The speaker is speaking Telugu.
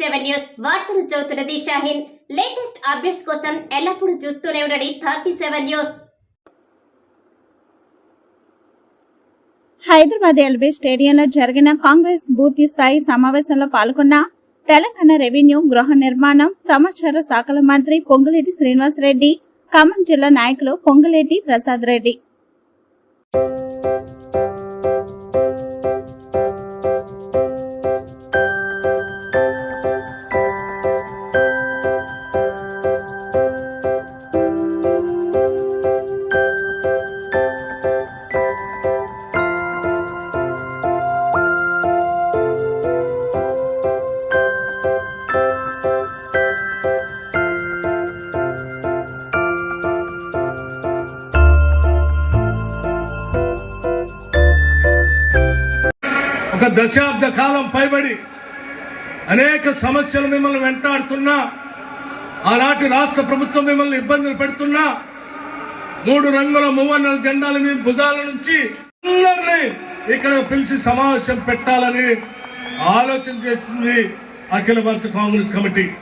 Seven news. వార్తలు చదువుతున్నది షాహిన్. లేటెస్ట్ అప్డేట్స్ కోసం ఎల్లప్పుడూ చూస్తూనే ఉండండి thirty seven news. Hyderabad LB స్టేడియంలో జరిగిన కాంగ్రెస్ బూత్ స్థాయి సమావేశంలో పాల్గొన్న తెలంగాణ రెవెన్యూ గృహ నిర్మాణం సమాచార శాఖల మంత్రి పొంగులేటి శ్రీనివాస్ రెడ్డి ఖమ్మం జిల్లా నాయకులు పొంగులేటి ప్రసాద్ రెడ్డి. ఒక దశాబ్ద కాలం పైబడి అనేక సమస్యలు మిమ్మల్ని వెంటాడుతున్నా ఆనాటి రాష్ట్ర ప్రభుత్వం మిమ్మల్ని ఇబ్బందులు పెడుతున్నా మూడు రంగుల మూవన్నర జెండాలు మీ భుజాల నుంచి అందరినీ ఇక్కడ పిలిచి సమావేశం పెట్టాలని ఆలోచన చేసింది అఖిల భారత కాంగ్రెస్ కమిటీ.